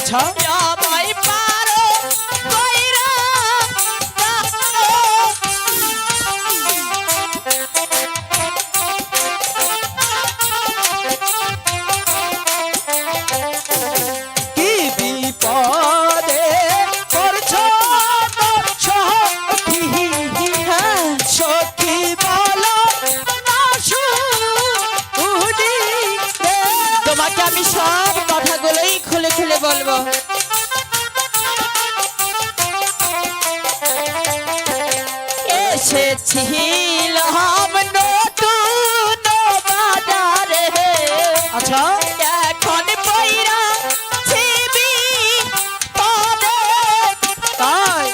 আচ্ছা এসেছিলাম নতুন বাজারে আচ্ছা। এখন পয়রা ছিবি তাই?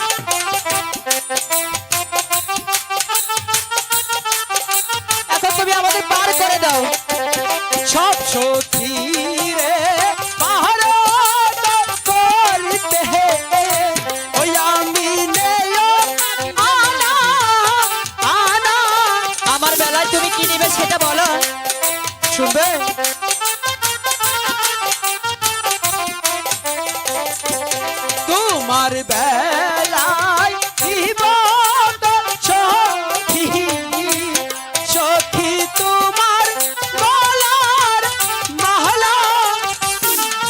এখন তুমি আমাদের পার করে দাও। শুনবে? তোমার বেলায় সখী সখী তোমার গলার মালা।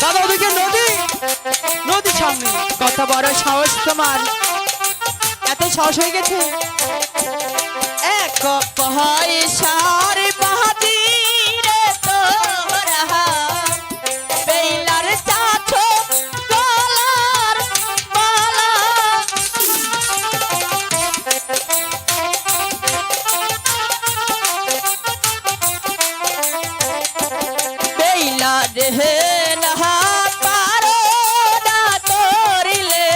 দাদা ওদিকে নদী নদী সামনে, কত বড় সাহস তোমার। এত সাহস হয়ে গেছে। এক পয়সার বেলা রে না পারো না করিলে।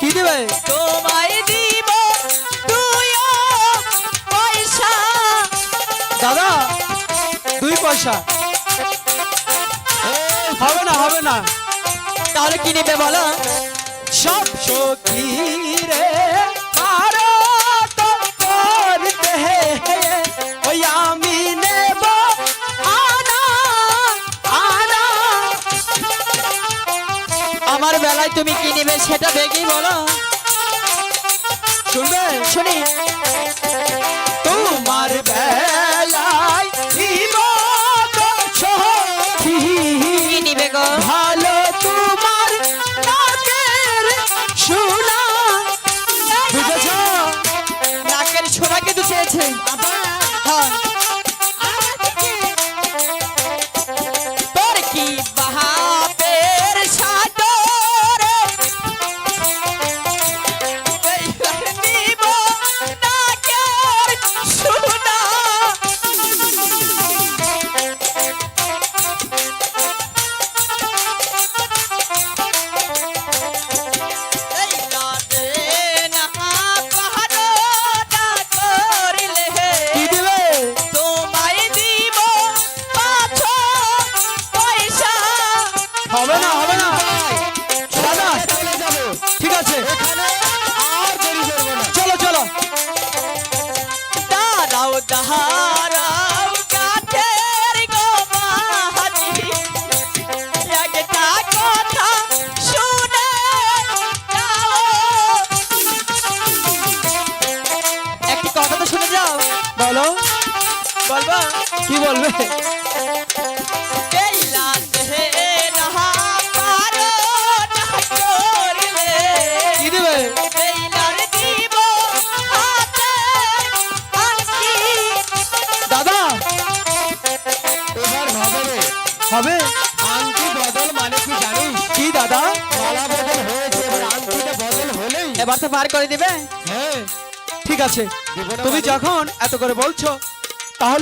কি দেবে? তোমায় দিব পয়সা। দাদা দুই পয়সা। হবে না হবে না। তাহলে কি নেবে বলো? সব সখী বেলায় তুমি কি নিবে সেটা বেগেই বলো। শুনবে? শুনি। তোমার বেলায় নিবে গো? ভালো তোমার নাকের শোনা বুঝেছ? নাকের সোনা কিন্তু চেয়েছে। হ্যাঁ। বলো। বলব? কি বলবে? এই না পারো এবার তো পার করে দিবে? হ্যাঁ। ঠিক আছে। তুমি মানে? যখন এত করে বলছো